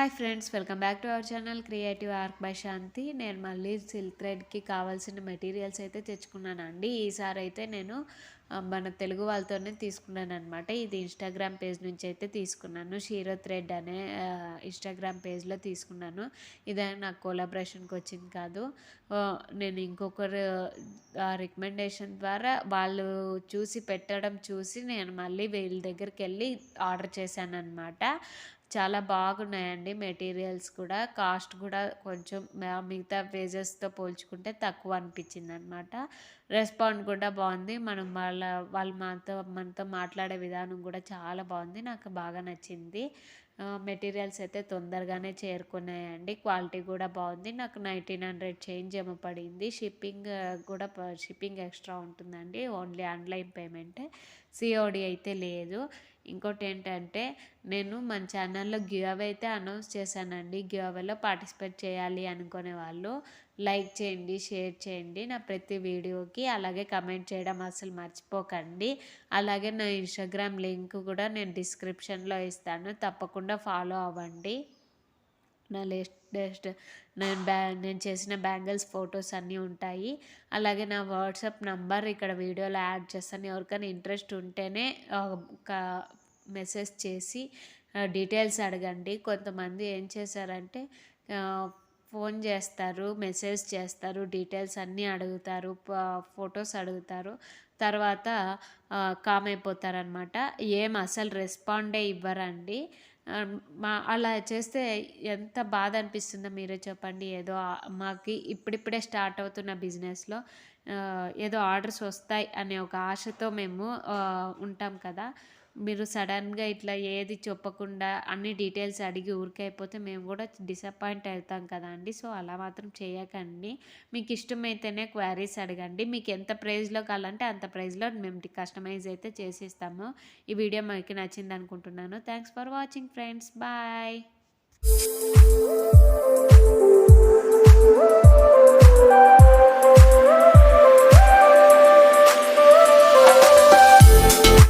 Hi friends welcome back to our channel creative ark by Shanti. నేను మళ్ళీ silk థ్రెడ్కి కావాల్సిన materials అయితే తెచ్చుకున్నానండి. ఈసారి అయితే నేను మన తెలుగు వాళ్ళతోనే తీసుకున్నాను అనమాట ఇది ఇన్స్టాగ్రామ్ పేజ్ నుంచి అయితే తీసుకున్నాను. షీరో థ్రెడ్ అనే ఇన్స్టాగ్రామ్ పేజ్లో తీసుకున్నాను. ఇదే నాకు కోలాబరేషన్కి వచ్చింది కాదు. నేను ఇంకొకరు రికమెండేషన్ ద్వారా వాళ్ళు చూసి పెట్టడం చూసి నేను మళ్ళీ వీళ్ళ దగ్గరికి వెళ్ళి ఆర్డర్ చేశాను అనమాట చాలా బాగున్నాయండి మెటీరియల్స్ కూడా. కాస్ట్ కూడా కొంచెం మిగతా పేజెస్తో పోల్చుకుంటే తక్కువ అనిపించింది అనమాట రెస్పాండ్ కూడా బాగుంది. మనం వాళ్ళ వాళ్ళు మనతో మనతో మాట్లాడే విధానం కూడా చాలా బాగుంది. నాకు బాగా నచ్చింది. మెటీరియల్స్ అయితే తొందరగానే చేరుకున్నాయండి. క్వాలిటీ కూడా బాగుంది. నాకు నైన్టీన్ హండ్రెడ్ చేంజ్ ఏమో పడింది. షిప్పింగ్ కూడా షిప్పింగ్ ఎక్స్ట్రా ఉంటుందండి. ఓన్లీ ఆన్లైన్ పేమెంటే. సిఓడి అయితే లేదు. ఇంకోటి ఏంటంటే నేను మన ఛానల్లో గివ్ అయితే అనౌన్స్ చేశానండి. గివ్ పార్టిసిపేట్ చేయాలి అనుకునే వాళ్ళు లైక్ చేయండి షేర్ చేయండి. నా ప్రతి వీడియోకి అలాగే కమెంట్ చేయడం అసలు మర్చిపోకండి. అలాగే నా ఇన్స్టాగ్రామ్ లింక్ కూడా నేను డిస్క్రిప్షన్లో ఇస్తాను. తప్పకుండా ఫాలో అవ్వండి. నా లేటెస్ట్ నేను బ్యా నేను చేసిన బ్యాంగిల్స్ ఫొటోస్ అన్నీ ఉంటాయి. అలాగే నా వాట్సాప్ నంబర్ ఇక్కడ వీడియోలో యాడ్ చేస్తాను. ఎవరికైనా ఇంట్రెస్ట్ ఉంటేనే మెసేజ్ చేసి డీటెయిల్స్ అడగండి. కొంతమంది ఏం చేశారంటే ఫోన్ చేస్తారు మెసేజ్ చేస్తారు డీటెయిల్స్ అన్నీ అడుగుతారు ఫొటోస్ అడుగుతారు. తర్వాత కామ్ అయిపోతారనమాట ఏం అసలు రెస్పాండే ఇవ్వరండి. మా అలా చేస్తే ఎంత బాధ అనిపిస్తుందో మీరే చెప్పండి. ఏదో మాకు ఇప్పుడిప్పుడే స్టార్ట్ అవుతున్న బిజినెస్లో ఏదో ఆర్డర్స్ వస్తాయి అనే ఒక ఆశతో మేము ఉంటాం కదా. మీరు సడన్గా ఇట్లా ఏది చెప్పకుండా అన్ని డీటెయిల్స్ అడిగి ఊరికైపోతే మేము కూడా డిసప్పాయింట్ అవుతాం కదా అండి. సో అలా మాత్రం చేయకండి. మీకు ఇష్టమైతేనే క్వారీస్ అడగండి. మీకు ఎంత ప్రైజ్లో కావాలంటే అంత ప్రైజ్లో మేము కస్టమైజ్ అయితే చేసిస్తాము. ఈ వీడియో మీకు నచ్చింది అనుకుంటున్నాను. Thanks for watching friends. Bye.